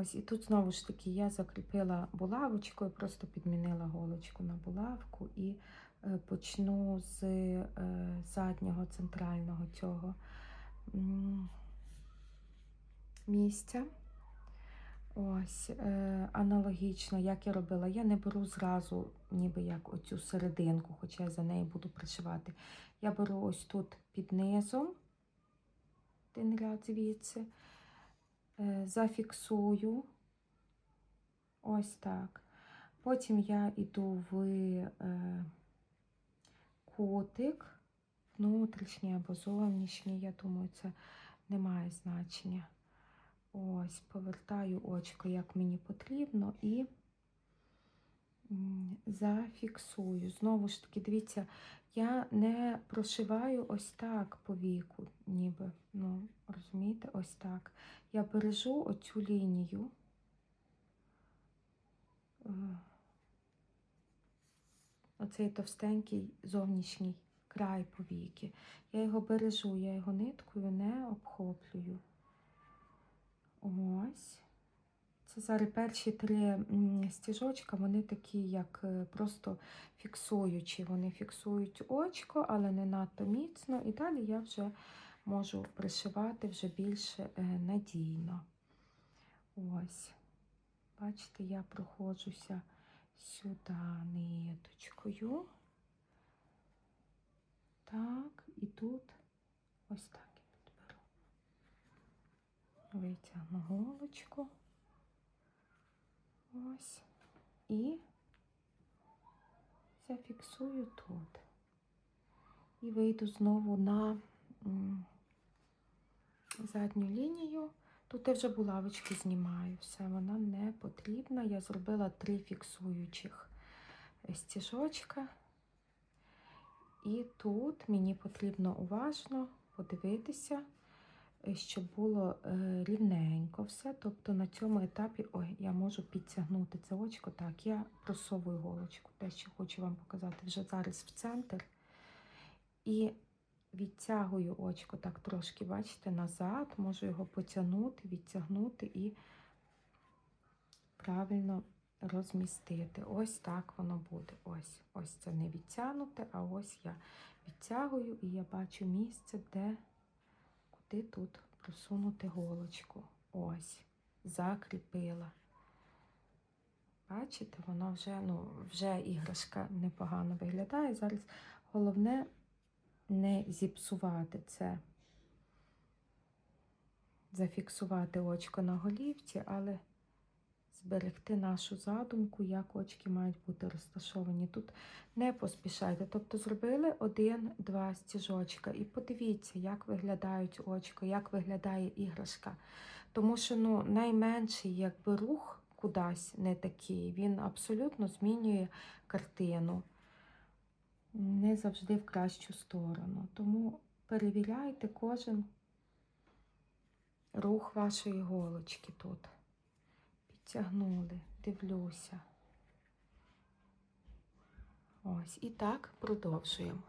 Ось, і тут знову ж таки я закріпила булавочкою, просто підмінила голочку на булавку і е, почну з е, заднього центрального цього місця. Ось, е, аналогічно, як я робила, я не беру зразу, ніби як оцю серединку, хоча я за нею буду пришивати. Я беру ось тут під низом, один ряд звідси, зафіксую. Ось так. Потім я йду в е, кутик, внутрішній або зовнішній, я думаю, це не має значення. Ось, повертаю очко, як мені потрібно, і зафіксую. Знову ж таки, дивіться, я не прошиваю ось так по віку, ніби, ну, розумієте, ось так. Я бережу оцю лінію. Е, Оцей товстенький зовнішній край повіки. Я його бережу, я його ниткою не обхоплюю. Ось. Це зараз перші три стіжочка, вони такі, як е, просто фіксуючі. Вони фіксують очко, але не надто міцно. І далі я вже можу пришивати вже більш е, надійно. Ось. Бачите, я проходжуся сюди ниточкою. Так, і тут ось так я підберу. Витягну голочку. Ось. І зафіксую тут. І вийду знову на задню лінію. Тут я вже булавочки знімаю. Все, вона не потрібна. Я зробила три фіксуючих стіжочка. І тут мені потрібно уважно подивитися, е, щоб було е, рівненько все. Тобто на цьому етапі, ой, я можу підтягнути це очко. Так, я просовую голочку, те, що хочу вам показати вже зараз в центр. І відтягую очко так трошки, бачите, назад, можу його потягнути, відтягнути і правильно розмістити. Ось так воно буде. Ось ось це не відтягнуте, а ось я відтягую і я бачу місце, де куди тут просунути голочку. Ось, закріпила. Бачите, воно вже, ну, вже іграшка непогано виглядає. Зараз головне не зіпсувати це, зафіксувати очко на голівці, але зберегти нашу задумку, як очки мають бути розташовані. Тут не поспішайте. Тобто зробили один-два стіжочка і подивіться, як виглядають очко, як виглядає іграшка. Тому що ну, найменший якби рух кудись не такий, він абсолютно змінює картину. Не завжди в кращу сторону. Тому перевіряйте кожен рух вашої голочки тут підтягнули, дивлюся. Ось, і так продовжуємо.